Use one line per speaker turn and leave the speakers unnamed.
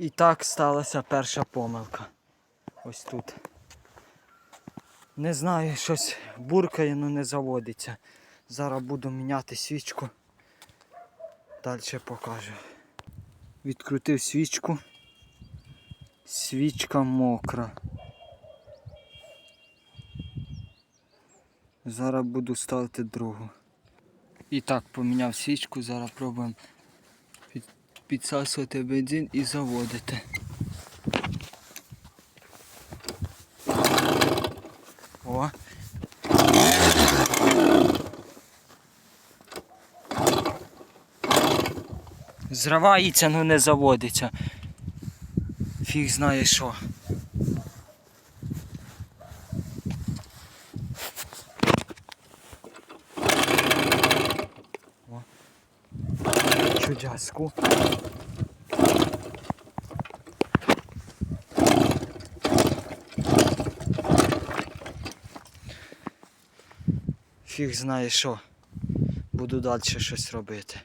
І так сталася перша помилка. Ось тут. Не знаю, щось буркає, але не заводиться. Зараз буду міняти свічку. Далі покажу. Відкрутив свічку. Свічка мокра. Зараз буду ставити другу. І так, поміняв свічку, зараз пробуємо підсасувати бензин і заводити. О. Зривається, але не заводиться. Фіг знає що. Чудяску. Фіг знає що. Буду далі щось робити.